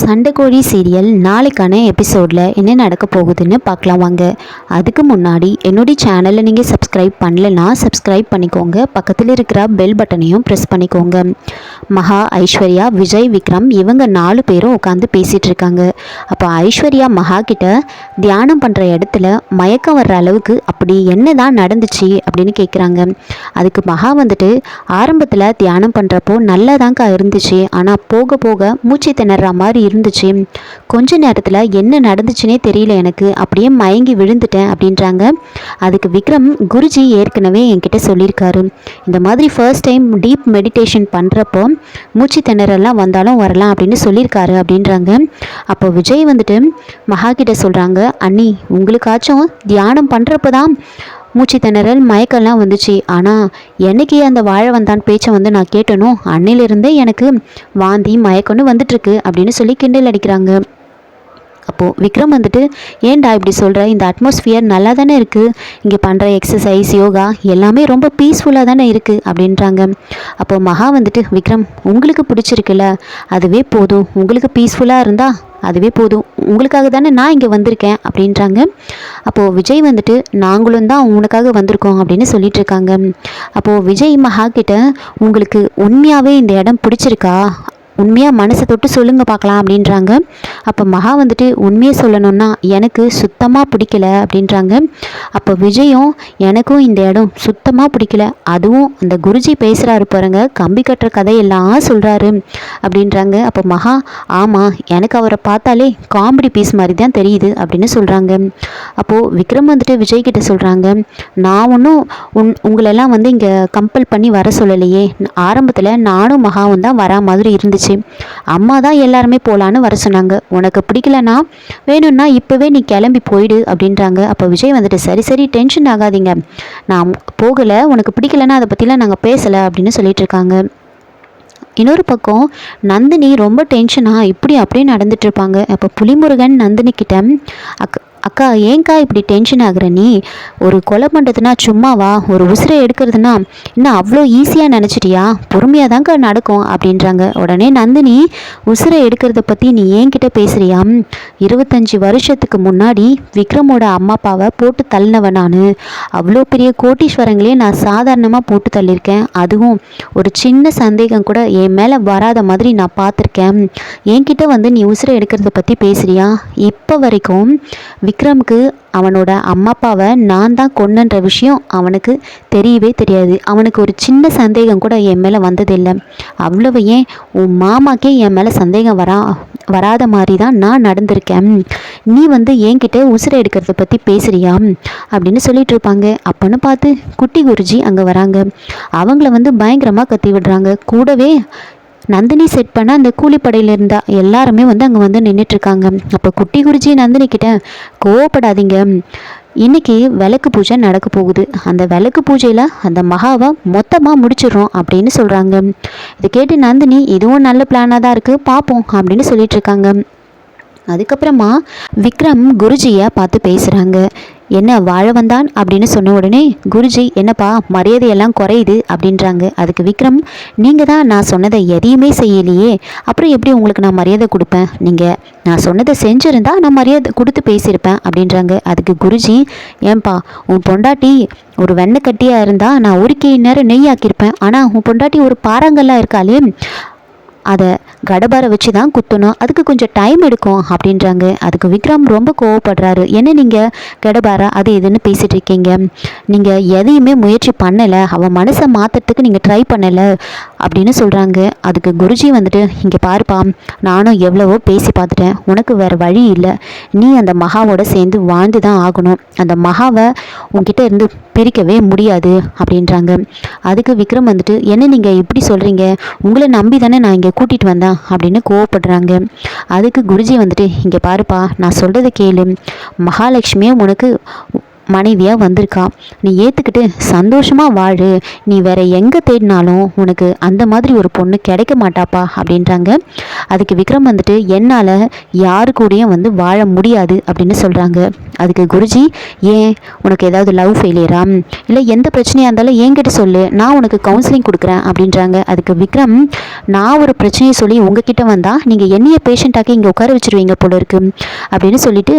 சண்டைக்கோழி serial நாளைக்கான எபிசோடில் என்ன நடக்க போகுதுன்னு பார்க்கலாம் வாங்க. அதுக்கு முன்னாடி என்னுடைய சேனலை நீங்கள் சப்ஸ்கிரைப் பண்ணலன்னா சப்ஸ்கிரைப் பண்ணிக்கோங்க. பக்கத்தில் இருக்கிற பெல் பட்டனையும் ப்ரெஸ் பண்ணிக்கோங்க. மகா ஐஸ்வர்யா விஜய் விக்ரம் இவங்க நாலு பேரும் உட்காந்து பேசிகிட்டு இருக்காங்க. அப்போ ஐஸ்வர்யா மகா கிட்ட தியானம் பண்ணுற இடத்துல மயக்கம் வர்ற அளவுக்கு அப்படி என்ன தான் நடந்துச்சு அப்படின்னு கேட்குறாங்க அதுக்கு மகா வந்துட்டு ஆரம்பத்தில் தியானம் பண்ணுறப்போ நல்லதாங்க்கா இருந்துச்சு. ஆனால் போக போக மூச்சு திணற மாதிரி இருந்துச்சு. கொஞ்ச நேரத்தில் என்ன நடந்துச்சுனே தெரியல எனக்கு. அப்படியே மயங்கி விழுந்துட்டேன் அப்படின்றாங்க. அதுக்கு விக்ரம் குருஜி ஏற்கனவே என்கிட்ட சொல்லியிருக்காரு. இந்த மாதிரி ஃபர்ஸ்ட் டைம் டீப் மெடிடேஷன் பண்ணுறப்போ மூச்சு திணறெல்லாம் வந்தாலும் வரலாம் அப்படின்னு சொல்லியிருக்காரு அப்படின்றாங்க. அப்போ விஜய் வந்துட்டு மகா கிட்ட சொல்கிறாங்க அண்ணி உங்களுக்காச்சும் தியானம் பண்ணுறப்ப தான் மூச்சு திணறல் மயக்கம்லாம் வந்துச்சு. ஆனால் என்னைக்கு அந்த வாழை வந்தான் பேச்சை வந்து நான் கேட்டனும் அன்னையிலிருந்தே எனக்கு வாந்தி மயக்கம்னு வந்துட்டுருக்கு அப்படின்னு சொல்லி கிண்டல் அடிக்கிறாங்க. அப்போது விக்ரம் வந்துட்டு ஏன்டா இப்படி சொல்கிற இந்த அட்மாஸ்ஃபியர் நல்லா தானே இருக்குது இங்கே பண்ணுற எக்ஸசைஸ் யோகா எல்லாமே ரொம்ப பீஸ்ஃபுல்லாக தானே இருக்குது அப்படின்றாங்க. அப்போது மகா வந்துட்டு விக்ரம் உங்களுக்கு பிடிச்சிருக்குல்ல. அதுவே போதும். உங்களுக்கு பீஸ்ஃபுல்லாக இருந்தால் அதுவே போதும். உங்களுக்காக தானே நான் இங்கே வந்திருக்கேன் அப்படின்றாங்க. அப்போது விஜய் வந்துட்டு நாங்களும் தான் உனக்காக வந்திருக்கோம் அப்படின்னு சொல்லிட்டு இருக்காங்க அப்போது விஜய் மகா கிட்ட உங்களுக்கு உண்மையாகவே இந்த இடம் பிடிச்சிருக்கா? உண்மையாக மனசை தொட்டு சொல்லுங்கள் பார்க்கலாம் அப்படின்றாங்க. அப்போ மகா வந்துட்டு உண்மையை சொல்லணும்னா எனக்கு சுத்தமாக பிடிக்கல அப்படின்றாங்க. அப்போ விஜயும் எனக்கும் இந்த இடம் சுத்தமாக பிடிக்கல. அதுவும் அந்த குருஜி பேசுகிறாரு பாருங்க கம்பி கட்டுற கதையெல்லாம் சொல்கிறாரு அப்படின்றாங்க. அப்போ மகா ஆமாம் எனக்கு அவரை பார்த்தாலே காமெடி பீஸ் மாதிரி தான் தெரியுது அப்படின்னு சொல்கிறாங்க அப்போது விக்ரம் வந்துட்டு விஜய் கிட்ட சொல்கிறாங்க நான் ஒன்றும் உன் உங்களெல்லாம் வந்து இங்கே கம்பல் பண்ணி வர சொல்லலையே. ஆரம்பத்தில் நானும் மகாவும் தான் வரா மாதிரி இருந்துச்சு. அம்மா தான் எல்லாருமே போகலான்னு வர சொன்னாங்க. உனக்கு பிடிக்கலனா வேணும்னா இப்போவே நீ கிளம்பி போயிடு அப்படின்றாங்க. அப்போ விஜய் வந்துட்டு சரி சரி டென்ஷன் ஆகாதீங்க. நான் போகலை உனக்கு பிடிக்கலன்னா அதை பற்றிலாம் நாங்கள் பேசலை அப்படின்னு சொல்லிட்டு இருக்காங்க. இன்னொரு பக்கம் நந்தினி ரொம்ப டென்ஷனாக இப்படி அப்படியே நடந்துட்டு இருப்பாங்க. அப்போ புலிமுருகன் நந்தினி கிட்ட அக் அக்கா ஏங்க்கா இப்படி டென்ஷன் ஆகுற நீ? ஒரு கொலை பண்ணுறதுனா சும்மாவா? ஒரு உசிரை எடுக்கிறதுனா இன்னும் அவ்வளோ ஈஸியாக நினச்சிட்டியா? பொறுமையாக தாங்க்கா நடக்கும் அப்படின்றாங்க. உடனே நந்தினி உசிரை எடுக்கிறத பற்றி நீ ஏங்கிட்ட பேசுகிறியா இருபத்தஞ்சி வருஷத்துக்கு முன்னாடி விக்ரமோட அம்மா அப்பாவை போட்டு தள்ளினவன் நான். அவ்வளோ பெரிய கோட்டீஸ்வரங்களே நான் சாதாரணமாக போட்டு தள்ளியிருக்கேன். அதுவும் ஒரு சின்ன சந்தேகம் கூட என் மேலே வராத மாதிரி நான் பார்த்துருக்கேன். என்கிட்ட வந்து நீ உசிரை எடுக்கிறத பற்றி பேசுகிறியா இப்போ வரைக்கும் விக்ரமுக்கு அவனோட அம்மா அப்பாவை நான் தான் கொன்னன்ற விஷயம் அவனுக்கு தெரியவே தெரியாது. அவனுக்கு ஒரு சின்ன சந்தேகம் கூட என் மேலே வந்ததில்லை. அவ்வளவு ஏன்? உன் மாமாக்கே என் மேலே சந்தேகம் வரா வராத மாதிரி தான் நான் நடந்திருக்கேன். நீ வந்து என்கிட்ட உசுரை எடுக்கிறத பற்றி பேசுறியா? அப்படின்னு சொல்லிட்டு இருப்பாங்க. அப்போன்னு பார்த்து குட்டி குருஜி அங்கே வராங்க. அவங்கள வந்து பயங்கரமாக கத்தி விடுறாங்க. கூடவே நந்தினி செட் பண்ண அந்த கூலிப்படையில் இருந்தா எல்லாருமே வந்து அங்கே வந்து நின்றுட்டுருக்காங்க அப்போ குட்டி குருஜி நந்தினி கிட்ட கோவப்படாதீங்க. இன்னைக்கு விளக்கு பூஜை நடக்க போகுது. அந்த விளக்கு பூஜையில் அந்த மகாவை மொத்தமாக முடிச்சிடுறோம் அப்படின்னு சொல்கிறாங்க இதை கேட்டு நந்தினி இதுவும் நல்ல பிளானாக தான் இருக்குது பார்ப்போம் அப்படின்னு சொல்லிட்டு இருக்காங்க அதுக்கப்புறமா விக்ரம் குருஜியை பார்த்து பேசுகிறாங்க என்ன வாழ வந்தான் அப்படின்னு சொன்ன உடனே குருஜி என்னப்பா மரியாதையெல்லாம் குறையுது அப்படின்றாங்க. அதுக்கு விக்ரம் நீங்கள் தான் நான் சொன்னதை எதையுமே செய்யலையே அப்புறம் எப்படி உங்களுக்கு நான் மரியாதை கொடுப்பேன்? நீங்கள் நான் சொன்னதை செஞ்சுருந்தா நான் மரியாதை கொடுத்து பேசியிருப்பேன் அப்படின்றாங்க. அதுக்கு குருஜி ஏன்பா உன் பொண்டாட்டி ஒரு வெண்ணெய் கட்டியாக இருந்தால் நான் ஒரு நேரம் நெய் ஆக்கியிருப்பேன் ஆனால் உன் பொண்டாட்டி ஒரு பாறாங்கல்லாம் இருக்காளே அதை கடபாரை வச்சு தான் குத்தணும். அதுக்கு கொஞ்சம் டைம் எடுக்கும் அப்படின்றாங்க. அதுக்கு விக்ரம் ரொம்ப கோவப்படுறாரு. என்ன நீங்கள் கடபாரா? அது இதுன்னு பேசிகிட்டு இருக்கீங்க. நீங்கள் எதையுமே முயற்சி பண்ணலை. அவன் மனசை மாற்றுறதுக்கு நீங்கள் ட்ரை பண்ணலை அப்படின்னு சொல்கிறாங்க அதுக்கு குருஜி வந்துட்டு இங்கே பாருப்பா நானும் எவ்வளவோ பேசி பார்த்துட்டேன். உனக்கு வேறு வழி இல்லை. நீ அந்த மகாவோட சேர்ந்து வாழ்ந்து தான் ஆகணும். அந்த மகாவை உங்ககிட்ட இருந்து பிரிக்கவே முடியாது. அப்படின்றாங்க. அதுக்கு விக்ரம் வந்துட்டு என்ன நீங்கள் இப்படி சொல்கிறீங்க உங்களை நம்பி தானே நான் இங்கே கூட்டிகிட்டு வந்தான் அப்படின்னு கோவப்படுறாங்க. அதுக்கு குருஜி வந்துட்டு இங்கே பாருப்பா நான் சொல்கிறத கேளு. மகாலட்சுமியே உனக்கு மனைவியாக வந்திருக்கா? நீ ஏற்றுக்கிட்டு சந்தோஷமாக வாழு. நீ வேற எங்கே தேடினாலும் உனக்கு அந்த மாதிரி ஒரு பொண்ணு கிடைக்க மாட்டாப்பா அப்படின்றாங்க. அதுக்கு விக்ரம் வந்துட்டு என்னால் யாரு கூடயும் வந்து வாழ முடியாது அப்படின்னு சொல்கிறாங்க அதுக்கு குருஜி ஏன்? உனக்கு ஏதாவது லவ் ஃபெயிலியரா இல்லை எந்த பிரச்சனையாக இருந்தாலும் என்கிட்ட சொல்லு. நான் உனக்கு கவுன்சிலிங் கொடுக்குறேன் அப்படின்றாங்க. அதுக்கு விக்ரம் நான் ஒரு பிரச்சனையை சொல்லி உங்ககிட்ட வந்தால் நீங்கள் என்னைய பேஷண்ட்டாக்கி இங்கே உட்கார வச்சிருவீங்க போல இருக்கு அப்படின்னு சொல்லிட்டு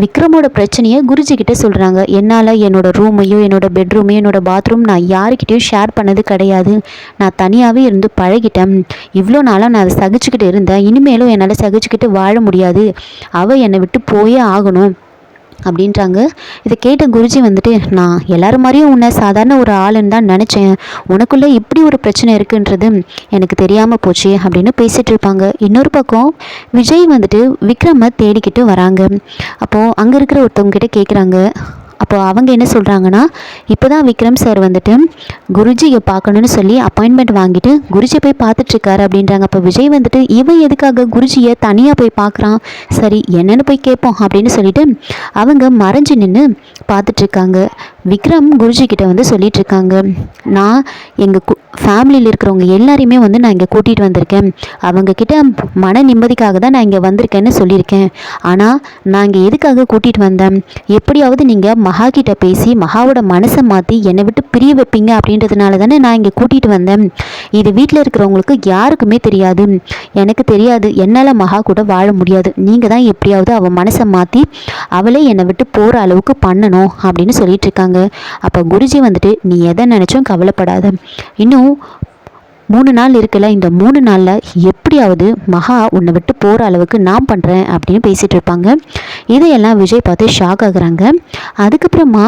விக்ரமோட பிரச்சனையை குருஜி கிட்ட சொல்கிறாங்க என்னால் என்னோட ரூமையும் என்னோட பெட்ரூமையும் என்னோட பாத்ரூம் நான் யாருக்கிட்டேயும் ஷேர் பண்ணது கிடையாது. நான் தனியாகவே இருந்து பழகிட்டேன். இவ்வளோ நாளாக நான் அதை சகிச்சுக்கிட்டு இருந்தேன். இனிமேலும் என்னால் சகிச்சுக்கிட்டு வாழ முடியாது. அவள் என்னை விட்டு போயே ஆகணும். அப்படின்றாங்க. இதை கேட்ட குருஜி வந்துட்டு நான் எல்லாரும் மாதிரியும் உன்னை சாதாரண ஒரு ஆளுன்னு தான் நினச்சேன். உனக்குள்ளே இப்படி ஒரு பிரச்சனை இருக்குன்றது எனக்கு தெரியாமல் போச்சு அப்படின்னு பேசிகிட்டு இருப்பாங்க. இன்னொரு பக்கம் விஜய் வந்துட்டு விக்ரமை தேடிக்கிட்டு வராங்க. அப்போது அங்கே இருக்கிற ஒருத்தவங்க கிட்ட கேட்குறாங்க அப்போ அவங்க என்ன சொல்கிறாங்கன்னா இப்போ தான் விக்ரம் சார் வந்துட்டு குருஜியை பார்க்கணுன்னு சொல்லி அப்பாயின்மெண்ட் வாங்கிட்டு குருஜி போய் பார்த்துட்ருக்காரு அப்படின்றாங்க. அப்போ விஜய் வந்துட்டு இவன் எதுக்காக குருஜியை தனியாக போய் பார்க்குறான்? சரி என்னென்னு போய் கேட்போம் அப்படின்னு சொல்லிட்டு அவங்க மறைஞ்சு நின்று பார்த்துட்ருக்காங்க. விக்ரம் குருஜி கிட்ட வந்து சொல்லிகிட்ருக்காங்க நான் எங்கள் ஃபேமிலியில் இருக்கிறவங்க எல்லாரையுமே வந்து நான் இங்கே கூட்டிகிட்டு வந்திருக்கேன். அவங்கக்கிட்ட மன நிம்மதிக்காக தான் நான் இங்கே வந்திருக்கேன்னு சொல்லியிருக்கேன். ஆனால் நான் இங்கே எதுக்காக கூட்டிகிட்டு வந்தேன்? எப்படியாவது நீங்கள் மகா கிட்ட பேசி மகாவோட மனசை மாற்றி என்னை விட்டு பிரிய வைப்பீங்க அப்படின்றதுனால தானே நான் இங்கே கூட்டிகிட்டு வந்தேன். இது வீட்டில் இருக்கிறவங்களுக்கு யாருக்குமே தெரியாது. எனக்கு தெரியாது என்னால் மகா கூட வாழ முடியாது. நீங்கள் தான் எப்படியாவது அவள் மனசை மாற்றி அவளே என்னை விட்டு போகிற அளவுக்கு பண்ணணும் அப்படின்னு சொல்லிட்டு இருக்காங்க. அப்போ குருஜி வந்துட்டு நீ எதை நினச்சும் கவலைப்படாத. இன்னும் மூணு நாள் இருக்குல்ல இந்த மூணு நாளில் எப்படியாவது மகா உன்னை விட்டு போகிற அளவுக்கு நான் பண்ணுறேன் அப்படின்னு பேசிகிட்டு இருப்பாங்க. இதையெல்லாம் விஜய் பார்த்து ஷாக் ஆகுறாங்க. அதுக்கப்புறமா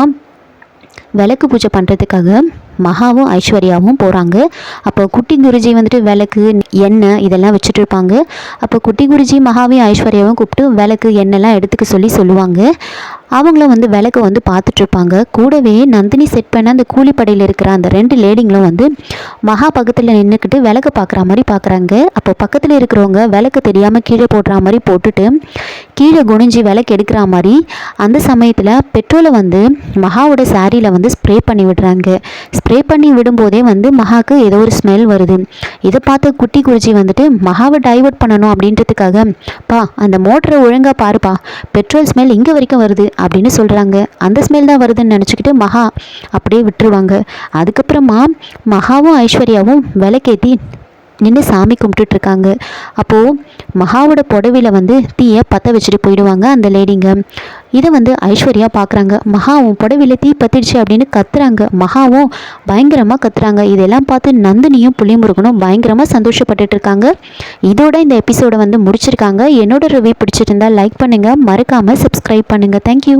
விளக்கு பூஜை பண்ணுறதுக்காக மகாவும் ஐஸ்வர்யாவும் போகிறாங்க அப்போ குட்டி குருஜி வந்துட்டு விளக்கு எண்ணெய் இதெல்லாம் வச்சுட்டு இருப்பாங்க. அப்போ குட்டி குருஜி மகாவையும் ஐஸ்வர்யாவும் கூப்பிட்டு விளக்கு எண்ணெய்லாம் எடுத்துக்க சொல்லி சொல்லுவாங்க. அவங்களும் வந்து விளக்கு வந்து பார்த்துட்ருப்பாங்க. கூடவே நந்தினி செட் பண்ண அந்த கூலிப்படையில் இருக்கிற அந்த ரெண்டு லேடிங்களும் வந்து மகா பக்கத்தில் நின்றுக்கிட்டு விளக்கு பார்க்குற மாதிரி பார்க்குறாங்க. அப்போ பக்கத்தில் இருக்கிறவங்க விளக்கு தெரியாமல் கீழே போடுற மாதிரி போட்டுட்டு கீழே குனிஞ்சி விளக்கு எடுக்கிற மாதிரி அந்த சமயத்தில் பெட்ரோலை வந்து மகாவோட சாரியில் வந்து ஸ்ப்ரே பண்ணி விடுறாங்க. ஸ்ப்ரே பண்ணி விடும்போதே வந்து மகாவுக்கு ஏதோ ஒரு ஸ்மெல் வருது. இதை பார்த்து குட்டி குறிச்சி வந்துட்டு மகாவை டைவர்ட் பண்ணணும் அப்படின்றதுக்காக பா அந்த மோட்டரை ஒழுங்காக பாருப்பா. பெட்ரோல் ஸ்மெல் இங்கே வரைக்கும் வருது. அப்படின்னு சொல்கிறாங்க அந்த ஸ்மெல் தான் வருதுன்னு நினச்சிக்கிட்டு மகா அப்படியே விட்டுருவாங்க. அதுக்கப்புறமா மகாவும் ஐஸ்வர்யாவும் விளக்கேற்றி நின்று சாமி கும்பிட்டுட்ருக்காங்க. அப்போது மகாவோட புடவையில் வந்து தீயை பற்ற வச்சுட்டு போயிடுவாங்க அந்த லேடிங்க. இதை வந்து ஐஸ்வர்யா பார்க்குறாங்க மகாவும் புடவையில் தீ பற்றிடுச்சு அப்படின்னு கத்துறாங்க. மகாவும் பயங்கரமாக கத்துறாங்க. இதெல்லாம் பார்த்து நந்தினியும் புளியமுருகனும் பயங்கரமாக சந்தோஷப்பட்டுட்டு இருக்காங்க இதோட இந்த எபிசோடை வந்து முடிச்சிருக்காங்க. என்னோட ரிவ்யூ பிடிச்சிருந்தா லைக் பண்ணுங்கள் மறக்காமல் சப்ஸ்கிரைப் பண்ணுங்கள் தேங்க்யூ